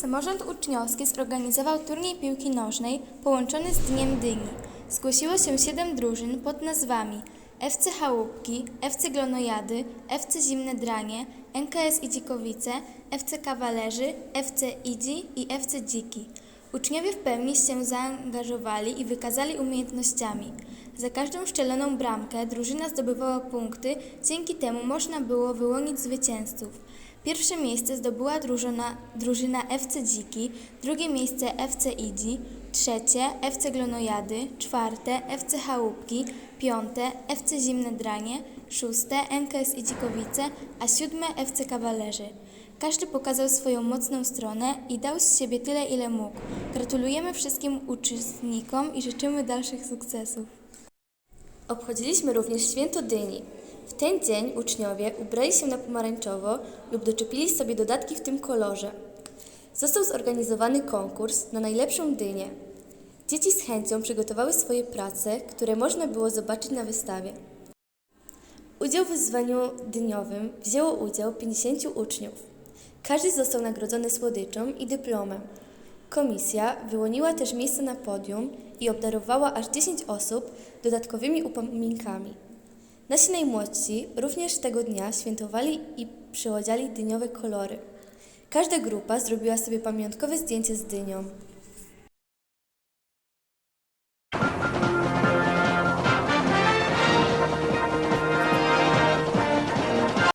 Samorząd uczniowski zorganizował turniej piłki nożnej połączony z Dniem Dyni. Zgłosiło się siedem drużyn pod nazwami FC Chałupki, FC Glonojady, FC Zimne Dranie, NKS Idzikowice, FC Kawalerzy, FC Idzi i FC Dziki. Uczniowie w pełni się zaangażowali i wykazali umiejętnościami. Za każdą szczeloną bramkę drużyna zdobywała punkty, dzięki temu można było wyłonić zwycięzców. Pierwsze miejsce zdobyła drużyna, drużyna FC Dziki, drugie miejsce FC Idzi, trzecie FC Glonojady, czwarte FC Chałupki, piąte FC Zimne Dranie, szóste NKS Idzikowice, a siódme FC Kawalerzy. Każdy pokazał swoją mocną stronę i dał z siebie tyle, ile mógł. Gratulujemy wszystkim uczestnikom i życzymy dalszych sukcesów. Obchodziliśmy również święto dyni. W ten dzień uczniowie ubrali się na pomarańczowo lub doczepili sobie dodatki w tym kolorze. Został zorganizowany konkurs na najlepszą dynię. Dzieci z chęcią przygotowały swoje prace, które można było zobaczyć na wystawie. Udział w wyzwaniu dyniowym wzięło udział 50 uczniów. Każdy został nagrodzony słodyczą i dyplomem. Komisja wyłoniła też miejsce na podium i obdarowała aż 10 osób dodatkowymi upominkami. Nasi najmłodsi również tego dnia świętowali i przyodziali dyniowe kolory. Każda grupa zrobiła sobie pamiątkowe zdjęcie z dynią.